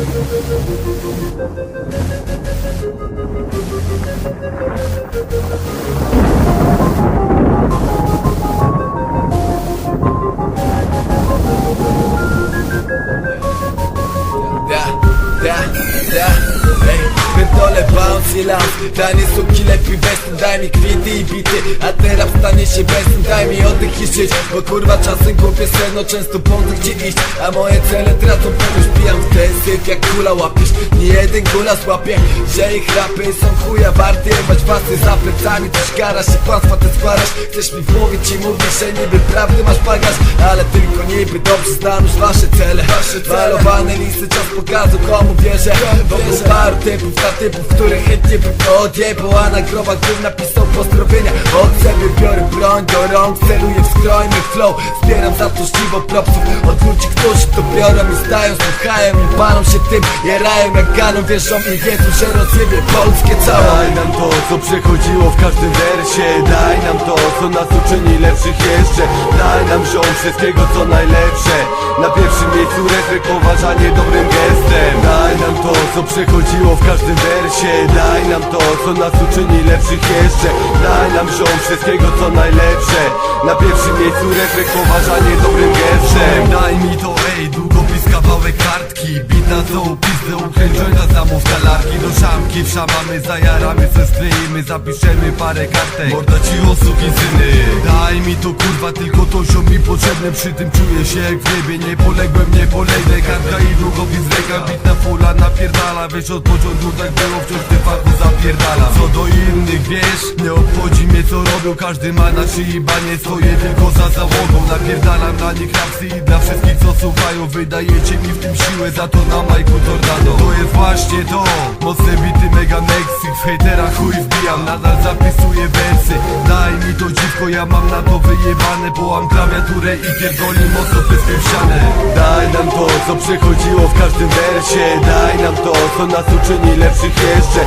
Thank you. Pierdolę bouncy lamp Danie suki lepiej western Daj mi kwity i bity. A teraz stanie się western Daj mi oddech i żyć. Bo kurwa czasem głupie seno Często błądzę gdzie iść. A moje cele tracą pewność Pijam w ten syf jak kula łapiesz. Nie jeden gula złapie Że ich rapy są chuja warty Jebać pasy za plecami Coś garasz i kłamstwa te składasz. Chcesz mi wmówić i mówisz, że niby prawdy masz bagaż Ale tylko niby dobrze znam już wasze cele. Malowane listy czas pokazu komu wierzę. Wokół paru typów typów, które chętnie bym to A na grobach bym napisał pozdrowienia. Od siebie biorę broń do rąk Celuję w skrojny flow. Zbieram za to żniwo propsów. Od ludzi, którzy to biorą i zdają Słuchają i palą się tym. Jerają jak ganą, wierzą i wiedzą, że rozjebie Polskie całe. Daj nam to, co przechodziło w każdym wersie. Daj nam to, co nas uczyni lepszych jeszcze. Daj nam ziom wszystkiego, co najlepsze. Na pierwszym miejscu refrek, poważanie dobrym gestem. Daj nam to, co przechodziło w każdym wersie Daj nam to, co nas uczyni lepszych jeszcze. Daj nam ziom wszystkiego, co najlepsze. Na pierwszym miejscu refrek, poważanie dobrym gestem. Daj mi to, kawałek kartki Bit na całą pizdę, ukręć jointa, zamów talarki Do szamki, wszamamy, zajaramy, se skleimy Zapiszemy parę kartek, morda ci osób i syny. Daj mi to kurwa, tylko to ziom mi potrzebne. Przy tym czuję się jak w niebie, nie poległem, nie polegnę Kartka i długopis w rękach, bit na fula napierdala. Wiesz od początku tak było, wciąż w tym fachu zapierdalam Co do wiesz, nie obchodzi mnie co robią. Każdy ma na szyi banie swoje, tylko za załogą Napierdalam na nich rapsy i dla wszystkich co słuchają. Wydajecie mi w tym siłę, za to na majku tornado To jest właśnie to, mocne bity mega Mexik W hejterach chuj wbijam, nadal zapisuję wersy. Daj mi to dziwko, ja mam na to wyjebane. Połam klawiaturę i pierdoli mocno pyskiem w ścianę. Daj nam to, co przechodziło w każdym wersie. Daj nam to, co nas uczyni lepszych jeszcze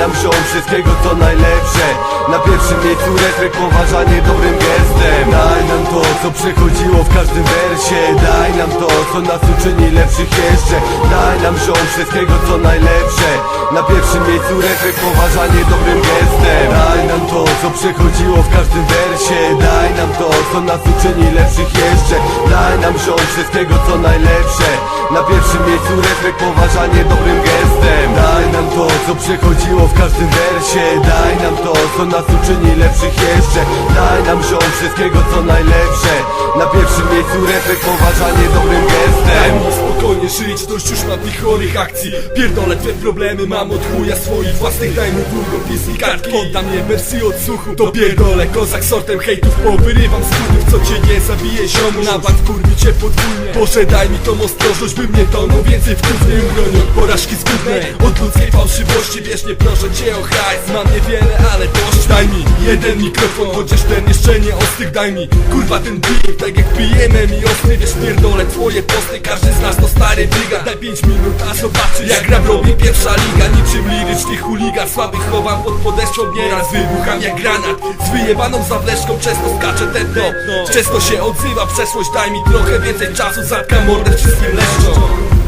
nam ziom wszystkiego, co najlepsze. Na pierwszym miejscu refrek, poważanie dobrym gestem. Daj nam to, co przechodziło w każdym wersie. Daj nam to, co nas uczyni lepszych jeszcze. Daj nam ziom wszystkiego, co najlepsze. Na pierwszym miejscu refrek, poważanie dobrym gestem. Daj nam to, co przechodziło w każdym wersie. Daj nam to, co nas uczyni lepszych jeszcze Daj nam ziom wszystkiego, co najlepsze. Na pierwszym miejscu refrek, poważanie dobrym gestem. Daj nam to, co przechodziło w każdym wersie. Daj nam to, co nas uczyni lepszych jeszcze. Daj nam ziom wszystkiego, co najlepsze. Na pierwszym miejscu refrek, poważanie dobrym gestem spokojnie żyć, dość już ma tych chorych akcji. Pierdolę twe problemy, mam od chuja swoich własnych Daj mi długopis i kartki, oddam je wersji odsłuchu To pierdolę, kozak sortem hejtów. Powyrywam z kutów, co cię nie zabije ziomu Na bank kurwi cię podwójnie. Boże daj mi tą ostrożność, by mnie tonął. Więcej w nie broni od porażki zgubnej Od ludzkiej fałszywości, wiesz nie proszę cię o hajs. Mam niewiele, jeden mikrofon, chociaż ten jeszcze nie ostych Daj mi kurwa ten beat, tak jak pijemy mi ostry Wiesz pierdolę twoje posty, każdy z nas to stary biga. Daj 5 minut, a zobaczysz jak rap robi pierwsza liga. Niczym liryczny chuligan, słabych chowam pod podeszwą. Nieraz wybucham jak granat, z wyjebaną zawleczką. Często skacze tętno, często się odzywa przeszłość Daj mi trochę więcej czasu, zatkam mordę wszystkim leszczom